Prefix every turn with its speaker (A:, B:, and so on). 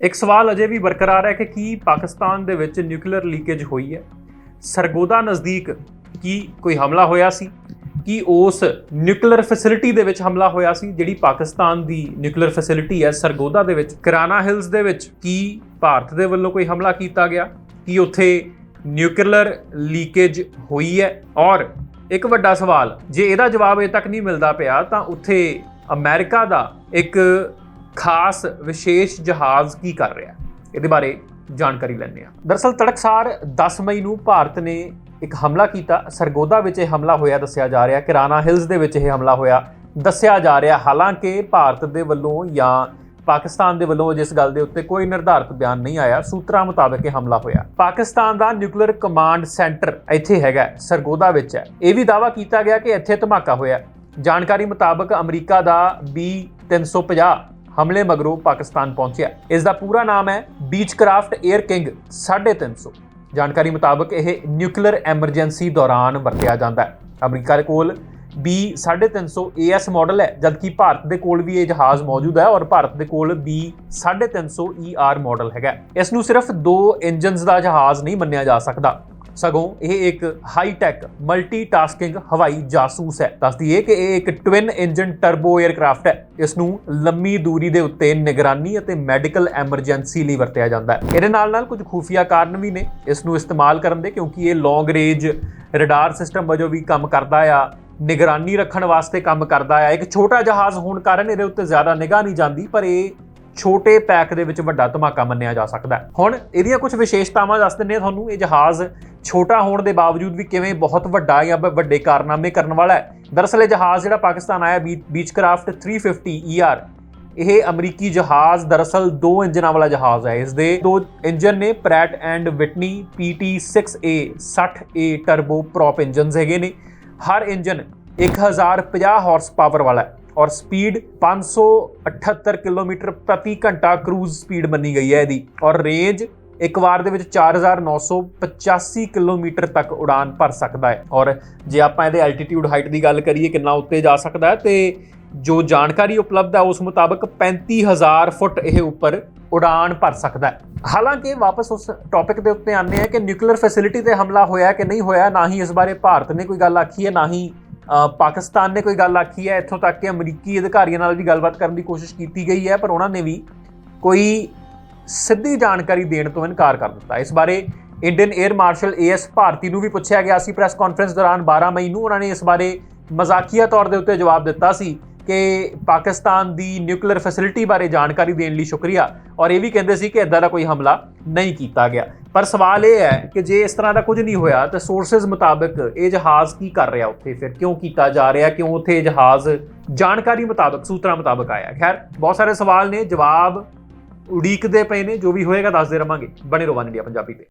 A: ਇੱਕ ਸਵਾਲ ਅਜੇ ਵੀ ਬਰਕਰਾਰ ਹੈ ਕਿ ਕੀ ਪਾਕਿਸਤਾਨ ਦੇ ਵਿੱਚ ਨਿਊਕਲੀਅਰ ਲੀਕੇਜ ਹੋਈ ਹੈ? ਸਰਗੋਦਾ ਨਜ਼ਦੀਕ ਕੀ ਕੋਈ ਹਮਲਾ ਹੋਇਆ ਸੀ? ਕੀ ਉਸ ਨਿਊਕਲੀਅਰ ਫੈਸਿਲਿਟੀ ਦੇ ਵਿੱਚ ਹਮਲਾ ਹੋਇਆ ਸੀ? ਜਿਹੜੀ ਪਾਕਿਸਤਾਨ ਦੀ ਨਿਊਕਲੀਅਰ ਫੈਸਿਲਿਟੀ ਹੈ ਸਰਗੋਦਾ ਦੇ ਵਿੱਚ, ਕਰਾਨਾ ਹਿਲਸ ਦੇ ਵਿੱਚ ਕੀ ਭਾਰਤ ਦੇ ਵੱਲੋਂ ਕੋਈ ਹਮਲਾ ਕੀਤਾ ਗਿਆ? ਕੀ ਉੱਥੇ ਨਿਊਕਲੀਅਰ ਲੀਕੇਜ ਹੋਈ ਹੈ? ਔਰ ਇੱਕ ਵੱਡਾ ਸਵਾਲ, ਜੇ ਇਹਦਾ ਜਵਾਬ ਅਜੇ ਤੱਕ ਨਹੀਂ ਮਿਲਦਾ ਪਿਆ, ਤਾਂ ਉੱਥੇ ਅਮਰੀਕਾ ਦਾ ਇੱਕ ਖਾਸ ਵਿਸ਼ੇਸ਼ ਜਹਾਜ਼ ਕੀ ਕਰ ਰਿਹਾ? ਇਹਦੇ ਬਾਰੇ ਜਾਣਕਾਰੀ ਲੈਂਦੇ ਹਾਂ। ਦਰਅਸਲ ਤੜਕਸਾਰ 10 ਮਈ ਨੂੰ ਭਾਰਤ ਨੇ ਇੱਕ ਹਮਲਾ ਕੀਤਾ। ਸਰਗੋਦਾ ਵਿੱਚ ਇਹ ਹਮਲਾ ਹੋਇਆ, ਦੱਸਿਆ ਜਾ ਰਿਹਾ ਕਿਰਾਨਾ ਹਿਲਸ ਦੇ ਵਿੱਚ ਇਹ ਹਮਲਾ ਹੋਇਆ। ਦੱਸਿਆ ਜਾ ਰਿਹਾ, ਹਾਲਾਂਕਿ ਭਾਰਤ ਦੇ ਵੱਲੋਂ ਜਾਂ ਪਾਕਿਸਤਾਨ ਦੇ ਵੱਲੋਂ ਜਿਸ ਗੱਲ ਦੇ ਉੱਤੇ ਕੋਈ ਨਿਰਧਾਰਤ ਬਿਆਨ ਨਹੀਂ ਆਇਆ, ਸੂਤਰਾਂ ਮੁਤਾਬਕ ਇਹ ਹਮਲਾ ਹੋਇਆ। ਪਾਕਿਸਤਾਨ ਦਾ ਨਿਊਕਲੀਅਰ ਕਮਾਂਡ ਸੈਂਟਰ ਇੱਥੇ ਹੈਗਾ, ਸਰਗੋਦਾ ਵਿੱਚ ਹੈ। ਇਹ ਵੀ ਦਾਵਾ ਕੀਤਾ ਗਿਆ ਕਿ ਇੱਥੇ ਧਮਾਕਾ ਹੋਇਆ। ਜਾਣਕਾਰੀ ਮੁਤਾਬਕ ਅਮਰੀਕਾ ਦਾ B 350 ਹਮਲੇ ਮਗਰੋਂ ਪਾਕਿਸਤਾਨ ਪਹੁੰਚਿਆ। ਇਸ ਦਾ ਪੂਰਾ ਨਾਮ ਹੈ ਬੀਚਕ੍ਰਾਫਟ 에ਅਰ ਕਿੰਗ 350 ਜਾਣਕਾਰੀ ਮੁਤਾਬਕ ਇਹ ਨਿਊਕਲੀਅਰ ਐਮਰਜੈਂਸੀ ਦੌਰਾਨ ਵਰਤਿਆ ਜਾਂਦਾ ਹੈ। ਅਮਰੀਕਾ ਦੇ ਕੋਲ B 350 AS ਮਾਡਲ ਹੈ, ਜਦਕਿ ਭਾਰਤ ਦੇ ਕੋਲ ਵੀ ਇਹ ਜਹਾਜ਼ ਮੌਜੂਦ ਹੈ ਔਰ ਭਾਰਤ ਦੇ ਕੋਲ B 350 ER ਮਾਡਲ ਹੈਗਾ ਇਸ ਨੂੰ ਸਿਰਫ ਦੋ ਇੰਜਨਸ ਦਾ ਜਹਾਜ਼ ਨਹੀਂ ਮੰਨਿਆ ਜਾ ਸਕਦਾ। ਸਗੋਂ ਇਹ ਇੱਕ ਹਾਈ ਟੈਕ ਮਲਟੀ ਟਾਸਕਿੰਗ ਹਵਾਈ ਜਾਸੂਸ ਹੈ। ਦੱਸਦੀ ਹੈ ਕਿ ਇਹ ਇੱਕ ਟਵਿਨ ਇੰਜਨ ਟਰਬੋ 에ਅਰਕ੍ਰਾਫਟ ਹੈ। ਇਸ ਨੂੰ ਲੰਮੀ ਦੂਰੀ ਦੇ ਉੱਤੇ ਨਿਗਰਾਨੀ ਅਤੇ ਮੈਡੀਕਲ ਐਮਰਜੈਂਸੀ ਲਈ ਵਰਤਿਆ ਜਾਂਦਾ ਹੈ। ਇਹਦੇ ਨਾਲ ਨਾਲ ਕੁਝ ਖੂਫੀਆ ਕਾਰਨ ਵੀ ਨੇ। ਇਸ ਨੂੰ ਇਸਤੇਮਾਲ ਕਰਨ ਦੇ, ਕਿਉਂਕਿ ਇਹ ਲੌਂਗ ਰੇਂਜ ਰਡਾਰ ਸਿਸਟਮ ਵਜੋਂ ਵੀ ਕੰਮ ਕਰਦਾ ਆ, ਨਿਗਰਾਨੀ ਰੱਖਣ ਵਾਸਤੇ ਕੰਮ ਕਰਦਾ ਆ। ਇੱਕ ਛੋਟਾ ਜਹਾਜ਼ ਹੋਣ ਕਾਰਨ ਇਹਦੇ ਉੱਤੇ ਜ਼ਿਆਦਾ ਨਿਗਾਹ ਨਹੀਂ ਜਾਂਦੀ, ਪਰ ਇਹ ਛੋਟੇ ਪੈਕ ਦੇ ਵਿੱਚ ਵੱਡਾ ਧਮਾਕਾ ਮੰਨਿਆ ਜਾ ਸਕਦਾ ਹੈ। ਹੁਣ ਇਹਦੀਆਂ ਕੁਝ ਵਿਸ਼ੇਸ਼ਤਾਵਾਂ ਦੱਸ ਦਿੰਨੇ ਆ ਤੁਹਾਨੂੰ। ਇਹ ਜਹਾਜ਼ ਛੋਟਾ ਹੋਣ ਦੇ ਬਾਵਜੂਦ ਵੀ ਕਿਵੇਂ ਬਹੁਤ ਵੱਡਾ ਜਾਂ ਬ- ਵੱਡੇ ਕਾਰਨਾਮੇ ਕਰਨ ਵਾਲਾ ਹੈ। ਦਰਅਸਲ ਇਹ ਜਹਾਜ਼ ਜਿਹੜਾ ਪਾਕਿਸਤਾਨ ਆਇਆ ਬੀਚਕ੍ਰਾਫਟ 350 ER ਇਹ ਅਮਰੀਕੀ ਜਹਾਜ਼ ਦਰਅਸਲ ਦੋ ਇੰਜਨਾਂ ਵਾਲਾ ਜਹਾਜ਼ ਹੈ। ਇਸ ਦੇ ਦੋ ਇੰਜਨ ਨੇ Pratt and Whitney PT6A 60A turbo prop engines ਹੈਗੇ ਨੇ। ਹਰ ਇੰਜਨ 1050 ਹਾਰਸ ਪਾਵਰ ਵਾਲਾ ਹੈ। ਔਰ ਸਪੀਡ 578 ਕਿਲੋਮੀਟਰ ਪ੍ਰਤੀ ਘੰਟਾ ਕਰੂਜ਼ ਸਪੀਡ ਮੰਨੀ ਗਈ ਹੈ ਇਹਦੀ। ਔਰ ਰੇਂਜ ਇੱਕ ਵਾਰ ਦੇ ਵਿੱਚ 4985 ਕਿਲੋਮੀਟਰ ਤੱਕ ਉਡਾਨ ਭਰ ਸਕਦਾ ਹੈ। ਔਰ ਜੇ ਆਪਾਂ ਇਹਦੇ ਐਲਟੀਟਿਊਡ ਹਾਈਟ ਦੀ ਗੱਲ ਕਰੀਏ, ਕਿੰਨਾ ਉੱਤੇ ਜਾ ਸਕਦਾ ਹੈ, ਤੇ ਜੋ ਜਾਣਕਾਰੀ ਉਪਲਬਧ ਹੈ, ਉਸ ਮੁਤਾਬਕ 35000 ਫੁੱਟ ਇਹ ਉੱਪਰ ਉਡਾਨ ਭਰ ਸਕਦਾ ਹੈ। ਹਾਲਾਂਕਿ ਵਾਪਸ ਉਸ ਟੌਪਿਕ ਦੇ ਉੱਤੇ ਆਨੇ ਆ ਕਿ ਨਿਊਕਲੀਅਰ ਫੈਸਿਲਿਟੀ ਤੇ ਹਮਲਾ ਹੋਇਆ ਕਿ ਨਹੀਂ ਹੋਇਆ, ਨਾ ਹੀ ਇਸ ਬਾਰੇ ਭਾਰਤ ਨੇ ਕੋਈ ਗੱਲ ਆਖੀ ਹੈ, ਨਾ ਹੀ ਪਾਕਿਸਤਾਨ ਨੇ ਕੋਈ ਗੱਲ ਆਖੀ ਹੈ, ਇੱਥੋਂ ਤੱਕ ਕਿ ਅਮਰੀਕੀ ਅਧਿਕਾਰੀਆਂ ਨਾਲ ਵੀ ਗੱਲਬਾਤ ਕਰਨ ਦੀ ਕੋਸ਼ਿਸ਼ ਕੀਤੀ ਗਈ ਹੈ, ਪਰ ਉਹਨਾਂ ਨੇ ਵੀ ਕੋਈ ਸਿੱਧੀ ਜਾਣਕਾਰੀ ਦੇਣ ਤੋਂ ਇਨਕਾਰ ਕਰ ਦਿੱਤਾ। ਇਸ ਬਾਰੇ Indian air marshal AS Bharti ਨੂੰ ਵੀ ਪੁੱਛਿਆ ਗਿਆ ਸੀ ਪ੍ਰੈਸ ਕਾਨਫਰੰਸ ਦੌਰਾਨ 12 ਮਈ ਨੂੰ। ਉਹਨਾਂ ਨੇ ਇਸ ਬਾਰੇ ਮਜ਼ਾਕੀਆ ਤੌਰ ਦੇ ਉੱਤੇ ਜਵਾਬ ਦਿੱਤਾ ਸੀ। ਕਿ ਪਾਕਿਸਤਾਨ ਦੀ ਨਿਊਕਲੀਅਰ ਫੈਸਿਲਿਟੀ ਬਾਰੇ ਜਾਣਕਾਰੀ ਦੇਣ ਲਈ ਸ਼ੁਕਰੀਆ। ਔਰ ਇਹ ਵੀ ਕਹਿੰਦੇ ਸੀ ਕਿ ਇਦਾਂ ਦਾ ਕੋਈ ਹਮਲਾ ਨਹੀਂ ਕੀਤਾ ਗਿਆ। ਪਰ ਸਵਾਲ ਇਹ ਹੈ ਕਿ ਜੇ ਇਸ ਤਰ੍ਹਾਂ ਦਾ ਕੁਝ ਨਹੀਂ ਹੋਇਆ, ਤਾਂ ਸੋਰਸਸ ਮੁਤਾਬਕ ਇਹ ਜਹਾਜ਼ ਕੀ ਕਰ ਰਿਹਾ ਉੱਥੇ? ਫਿਰ ਕਿਉਂ ਕੀਤਾ ਜਾ ਰਿਹਾ? ਕਿਉਂ ਉੱਥੇ ਇਹ ਜਹਾਜ਼? ਜਾਣਕਾਰੀ ਮੁਤਾਬਕ, ਸੂਤਰਾਂ ਮੁਤਾਬਕ ਆਇਆ। ਖੈਰ, ਬਹੁਤ ਸਾਰੇ ਸਵਾਲ ਨੇ, ਜਵਾਬ ਉਡੀਕਦੇ ਪਏ ਨੇ, ਜੋ ਵੀ ਹੋਏਗਾ ਦੱਸਦੇ ਰਵਾਂਗੇ। ਬਣੇ ਰਹੋ ਵਨ ਇੰਡੀਆ ਪੰਜਾਬੀ ਤੇ।